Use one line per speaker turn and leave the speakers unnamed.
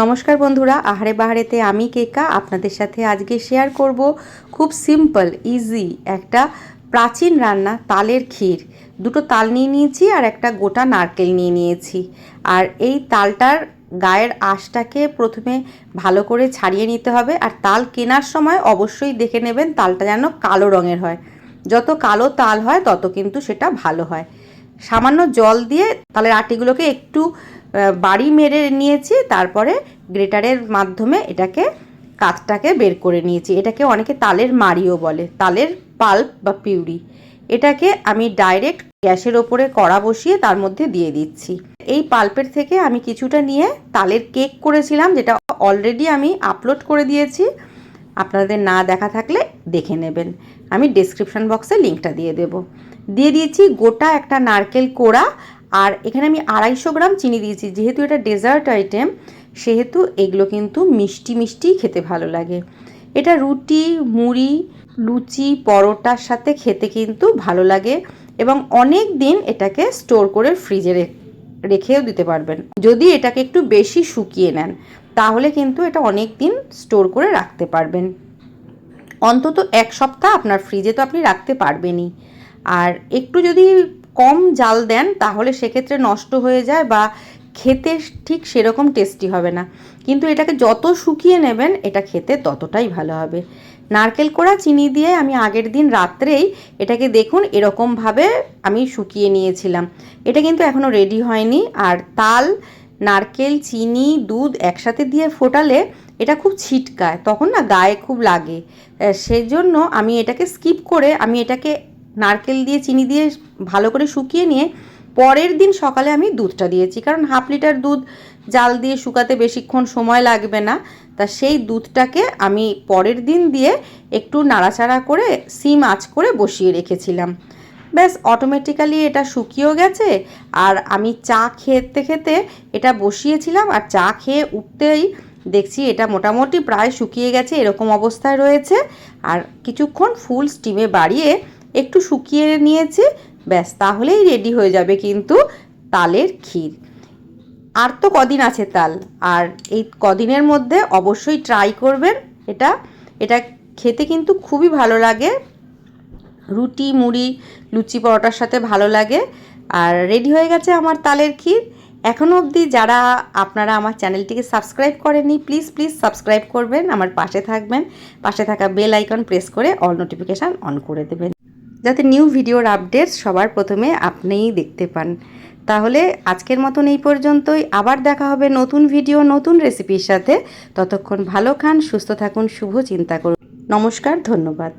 নমস্কার বন্ধুরা, আহারে বাহারেতে আমি কেকা। আপনাদের সাথে আজকে শেয়ার করব খুব সিম্পল ইজি একটা প্রাচীন রান্না, তালের ক্ষীর। দুটো তাল নিয়ে নিয়েছি আর একটা গোটা নারকেল নিয়ে নিয়েছি। আর এই তালটার গায়ের আঁশটাকে প্রথমে ভালো করে ছাড়িয়ে নিতে হবে। আর তাল কেনার সময় অবশ্যই দেখে নেবেন তালটা যেন কালো রঙের হয়। যত কালো তাল হয়, তত কিন্তু সেটা ভালো হয়। সামান্য জল দিয়ে তালের আটিগুলোকে একটু বাড়ি মেরে নিয়েছি, তারপরে গ্রেটারের মাধ্যমে এটাকে কাঠটাকে বের করে নিয়েছি। এটাকে অনেকে তালের মাড়িও বলে, তালের পাল্প বা পিউরি। এটাকে আমি ডাইরেক্ট গ্যাসের ওপরে কড়া বসিয়ে তার মধ্যে দিয়ে দিচ্ছি। এই পাল্পের থেকে আমি কিছুটা নিয়ে তালের কেক করেছিলাম, যেটা অলরেডি আমি আপলোড করে দিয়েছি। আপনাদের না দেখা থাকলে দেখে নেবেন। আমি ডেসক্রিপশন বক্সে লিঙ্কটা দিয়ে দেব। দিয়ে দিয়েছি গোটা একটা নারকেল কোড়া আর এখানে আমি আড়াইশো গ্রাম চিনি দিয়েছি। যেহেতু এটা ডেজার্ট আইটেম, সেহেতু এগুলো কিন্তু মিষ্টি মিষ্টি খেতে ভালো লাগে। এটা রুটি, মুড়ি, লুচি, পরোটার সাথে খেতে কিন্তু ভালো লাগে এবং অনেক দিন এটাকে স্টোর করে ফ্রিজে রেখেও দিতে পারবেন। যদি এটাকে একটু বেশি শুকিয়ে নেন, তাহলে কিন্তু এটা অনেক দিন স্টোর করে রাখতে পারবেন। অন্তত এক সপ্তাহ আপনার ফ্রিজে তো আপনি রাখতে পারবেনই। আর একটু যদি কম জাল দেন, তাহলে সেক্ষেত্রে নষ্ট হয়ে যায় বা খেতে ঠিক সেরকম টেস্টি হবে না। কিন্তু এটাকে যত শুকিয়ে নেবেন, এটা খেতে ততটাই ভালো হবে। নারকেল কোড়া, চিনি দিয়ে আমি আগের দিন রাত্রেই এটাকে দেখুন, এরকমভাবে আমি শুকিয়ে নিয়েছিলাম। এটা কিন্তু এখনও রেডি হয়নি। আর তাল, নারকেল, চিনি, দুধ একসাথে দিয়ে ফোটালে এটা খুব ছিটকায়, তখন না গায়ে খুব লাগে। সেজন্য আমি এটাকে স্কিপ করে আমি এটাকে নারকেল দিয়ে, চিনি দিয়ে ভালো করে শুকিয়ে নিয়ে পরের দিন সকালে আমি দুধটা দিয়েছি। কারণ হাফ লিটার দুধ জাল দিয়ে শুকাতে বেশিক্ষণ সময় লাগবে না। তা সেই দুধটাকে আমি পরের দিন দিয়ে একটু নাড়াচাড়া করে সিম আঁচ করে বসিয়ে রেখেছিলাম। ব্যাস অটোমেটিক্যালি এটা শুকিয়েও গেছে। আর আমি চা খেতে খেতে এটা বসিয়েছিলাম আর চা খেয়ে উঠতেই দেখছি এটা মোটামুটি প্রায় শুকিয়ে গেছে, এরকম অবস্থায় রয়েছে। আর কিছুক্ষণ ফুল স্টিমে বাড়িয়ে একটু শুকিয়ে নিয়েছি, ব্যাস তাহলেই রেডি হয়ে যাবে কিন্তু তালের ক্ষীর। আর তো কদিন আছে তাল, আর এই কদিনের মধ্যে অবশ্যই ট্রাই করবেন এটা। এটা খেতে কিন্তু খুবই ভালো লাগে। রুটি, মুড়ি, লুচি পরোটার সাথে ভালো লাগে। আর রেডি হয়ে গেছে আমার তালের ক্ষীর। এখনও অবধি যারা আপনারা আমার চ্যানেলটিকে সাবস্ক্রাইব করেননি প্লিজ প্লিজ সাবস্ক্রাইব করবেন, আমার পাশে থাকবেন। পাশে থাকা বেল আইকন প্রেস করে অল নোটিফিকেশান অন করে দেবেন। যাতে নিউ ভিডিওর আপডেটস সবার প্রথমে আপনিই দেখতে পান। তাহলে আজকের মতন এই পর্যন্তই। আবার দেখা হবে নতুন ভিডিও নতুন রেসিপির সাথে। ততক্ষণ ভালো খান, সুস্থ থাকুন, শুভ চিন্তা করুন। নমস্কার, ধন্যবাদ।